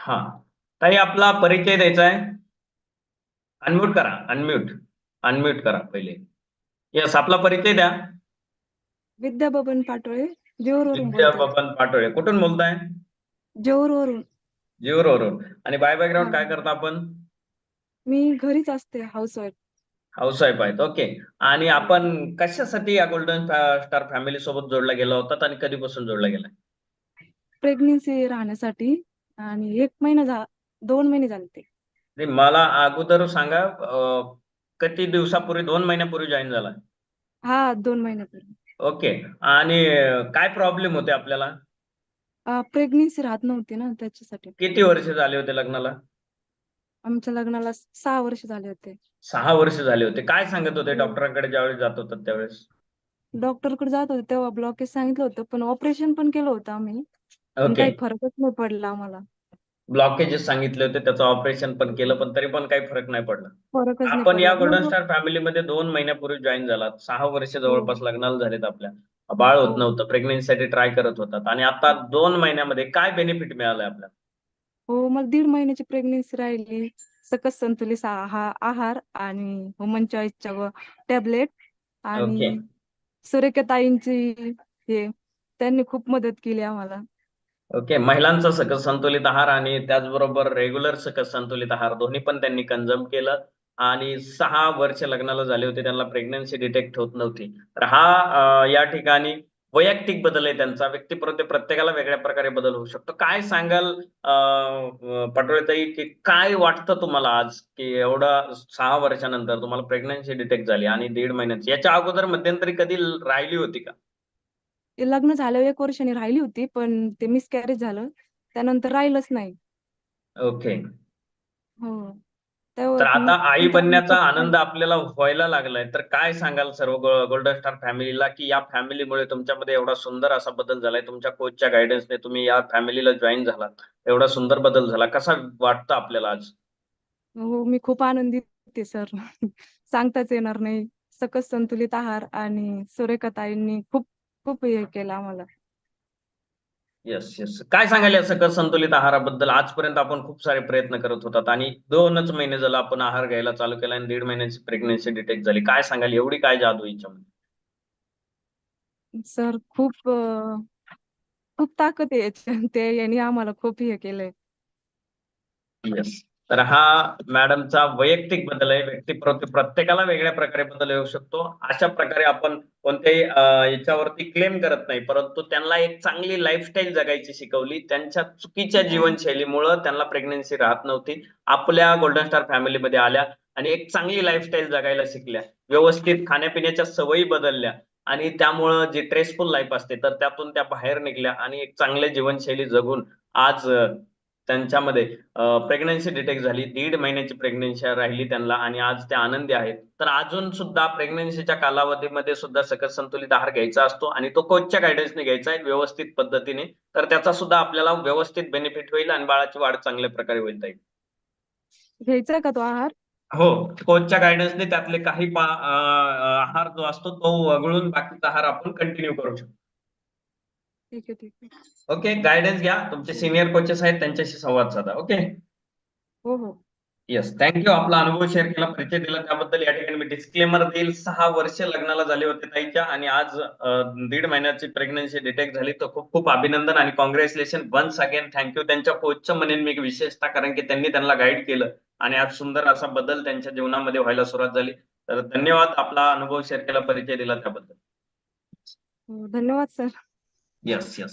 हा. ताई आपला परिचय द्यायचा आहे. अनम्यूट करा. अनम्यूट अनम्यूट करा पहिले. यस आपला परिचय द्या. विद्या बबन पाटोळे जेऊरवरून विद्या बबन पाटोळे. कुठून बोलताय? जेऊरवरून जीवरवरून आणि बाय बॅकग्राऊंड. काय करता आपण? मी घरीच असते हाऊसवाईफ हाऊसवाईफ आहेत. ओके आणि आपण कशासाठी या गोल्डन स्टार फॅमिली सोबत जोडला गेला होतात आणि कधीपासून जोडला गेला? प्रेग्नेन्सी राहण्यासाठी. आणि एक महिना झा दोन महिने झाले ते. नाही, मला अगोदर सांगा अं, किती दिवसापूर्वी दोन महिन्यापूर्वी जॉईन झाला? हा दोन महिन्यापूर्वी. ओके. आणि अं, काय प्रॉब्लेम होते आपल्याला? प्रेग्नेन्सी राहत नव्हती ना त्याच्यासाठी. किती वर्ष झाले होते लग्नाला? आमच्या लग्नाला सहा वर्ष झाले होते. सहा वर्ष झाले होते. काय सांगत होते. डॉक्टरांकडे ज्यावेळेस जात होतात त्यावेळेस? डॉक्टरकडे जात होते तेव्हा ब्लॉकेज सांगितलं होतं पण ऑपरेशन पण केलं होतं आम्ही. पण ओके काही फरकच नाही पडला आम्हाला. ब्लॉकेजेस सांगितले होते त्याचं ऑपरेशन पण केलं पण तरी पण काही फरक नाही पडला. फरकच नाही आपण या. गोल्डन मग स्टार फॅमिलीमध्ये दोन महिन्यापूर्वी जॉईन झालात. सहा वर्ष जवळपास लग्नाला झालेत आपल्या. बाळ हो. होत नव्हतं प्रेग्नेन्सीसाठी ट्राय करत होतात. आणि आता दोन महिन्यामध्ये काय बेनिफिट मिळालंय आपल्याला? हो मला दीड महिन्याची प्रेग्नेन्सी राहिली. सकस संतुलित आहा- आहार आणि वुमन चॉईसच्या टॅबलेट आणि ओके. सुरेखाताईंची हे. त्यांनी खूप मदत केली आम्हाला. ओके महिलांचा सकस संतुलित आहार आणि त्याचबरोबर रेग्युलर सकस संतुलित आहार दोन्ही पण त्यांनी कंझ्युम केलं. आणि सहा वर्ष लग्नाला झाले होते त्यांना प्रेग्नन्सी डिटेक्ट होत नव्हती. तर हा या ठिकाणी वैयक्तिक बदल आहे त्यांचा. व्यक्तिप्रत्ये प्रत्येकाला वेगळ्या प्रकारे बदल होऊ शकतो. काय सांगाल पटोळेताई की काय वाटतं तुम्हाला आज की एवढा सहा वर्षानंतर तुम्हाला प्रेग्नन्सी डिटेक्ट झाली आणि दीड महिन्याची? याच्या अगोदर मध्यंतरी कधी राहिली होती का? लग्न झाल्यावर एक वर्षाने राहिली होती पण ते मिसकॅरेज झालं. त्यानंतर राहिलंच नाही. ओके हो. तर आता मग आई बनण्याचा आनंद आपल्याला व्हायला लागलाय. तर काय सांगाल सर्व गोल्डन स्टार फॅमिलीला की या फॅमिलीमुळे तुमच्यामध्ये एवढा सुंदर असा बदल झालाय? तुमच्या कोचच्या गायडन्सने तुम्ही या फॅमिलीला जॉईन झालात. एवढा सुंदर बदल झाला. कसा वाटतं आपल्याला आज? हो मी खूप आनंदित आहे सर. सांगताच येणार नाही. सकस संतुलित आहार आणि सुरेखाताईंनी खूप खूप हे केलं आम्हाला. येस येस काय सांगाल या सकस संतुलित आहाराबद्दल? आजपर्यंत आपण खूप सारे प्रयत्न करत होतात आणि दोनच महिने झाला आपण आहार घ्यायला चालू केला आणि दीड महिन्याची प्रेग्नन्सी डिटेक्ट झाली. काय सांगाल? एवढी काय जादू याच्यामध्ये? सर खूप खूप ताकद आहे. ते यांनी आम्हाला खूप हे केलंय. येस तर हा मॅडमचा वैयक्तिक बदल आहे व्यक्ती प्रत्येकाला वेगळ्या प्रकारे बदल येऊ शकतो. अशा प्रकारे आपण कोणत्याही याच्यावरती क्लेम करत नाही परंतु त्यांना एक चांगली लाईफस्टाईल जगायची शिकवली. त्यांच्या चुकीच्या जीवनशैलीमुळं त्यांना प्रेग्नन्सी राहत नव्हती. आपल्या गोल्डन स्टार फॅमिलीमध्ये आल्या आणि एक चांगली लाईफस्टाईल जगायला शिकल्या. व्यवस्थित खाण्यापिण्याच्या सवयी बदलल्या आणि त्यामुळं जी ट्रेसफुल लाईफ असते तर त्यातून त्या बाहेर निघल्या आणि एक चांगल्या जीवनशैली जगून आज त्यांच्यामध्ये प्रेग्नन्सी डिटेक्ट झाली दीड महिन्याची प्रेग्नन्सी राहिली त्यांना आणि आज त्या आनंदी आहेत. तर अजून सुद्धा प्रेग्नन्सीच्या कालावधीमध्ये सुद्धा सकस संतुलित आहार घ्यायचा असतो आणि तो कोचच्या गायडन्सने घ्यायचा आहे व्यवस्थित पद्धतीने. तर त्याचा सुद्धा आपल्याला व्यवस्थित बेनिफिट होईल आणि बाळाची वाढ चांगल्या प्रकारे होईल ताई. घ्यायचा का तो आहार? हो कोचच्या गायडन्सने त्यातले काही आहार जो असतो तो वगळून बाकीचा आहार आपण कंटिन्यू करू शकतो. ठीक आहे ठीक आहे. ओके गायडन्स घ्या. तुमचे सिनियर कोचेस आहेत त्यांच्याशी संवाद साधा ओके हो हो. येस थँक्यू आपला अनुभव शेअर केला परिचय दिला. त्याबद्दल या ठिकाणी मी डिस्क्लेमर देईल. सहा वर्ष लग्नाला झाले होते ताईच्या आणि आज दीड महिन्याची प्रेग्नन्सी डिटेक्ट झाली. तर खूप खूप अभिनंदन आणि कॉंग्रॅच्युलेशन वन्स अगेन थँक्यू त्यांच्या कोचचं म्हणेन मी विशेषतः कारण की त्यांनी त्यांना गाईड केलं आणि आज सुंदर असा बदल त्यांच्या जीवनामध्ये व्हायला सुरुवात झाली. तर धन्यवाद. आपला अनुभव शेअर केला परिचय दिला त्याबद्दल. हो धन्यवाद सर येस येस